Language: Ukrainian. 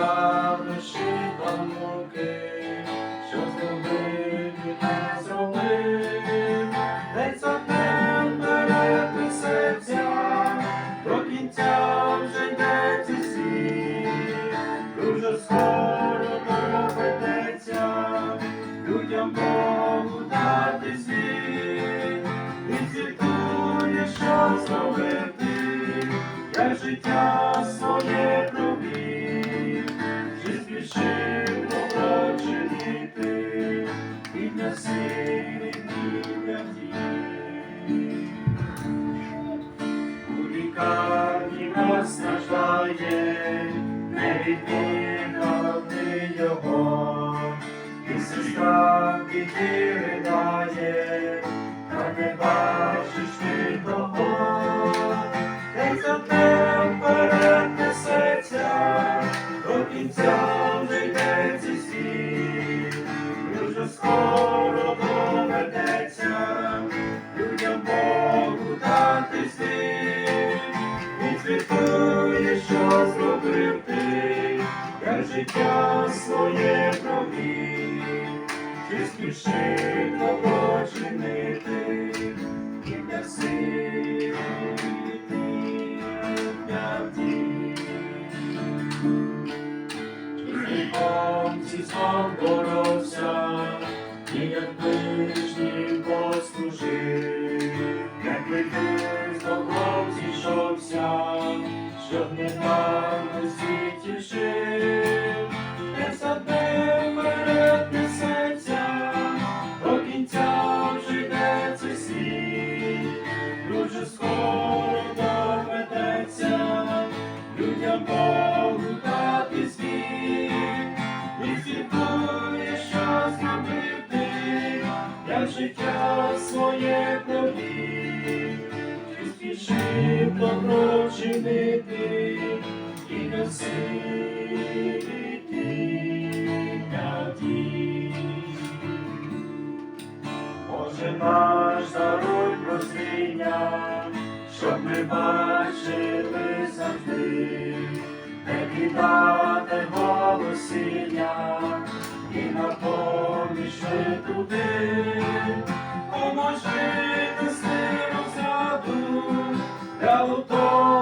правниші муки, що зробив і не зробив, десь одне вперед несеться, до кінця вже йде світ, дуже скоро доведеться, людям Богу дати звіт, він звітує, що зробив ти, як життя своє провів, чи спішив добро чинити, і для сили, і для дій. У лікарні нас страждає, не відмінав ти його, і сестра біді ридає, та не бачиш ти того, десь одне життя своє провів, чи спішив добро чинити, і для сили, для вдій. І ці знов боровся, і як ближнім послужив, як летив з добром зійшовся, щоб не нам у світі життя своє чи спішив добро чинити, і не силі надій. Боже наш даруй прозріння, щоб ми бачили весілля і на поміч туди, поможи нести розраду для утоплення.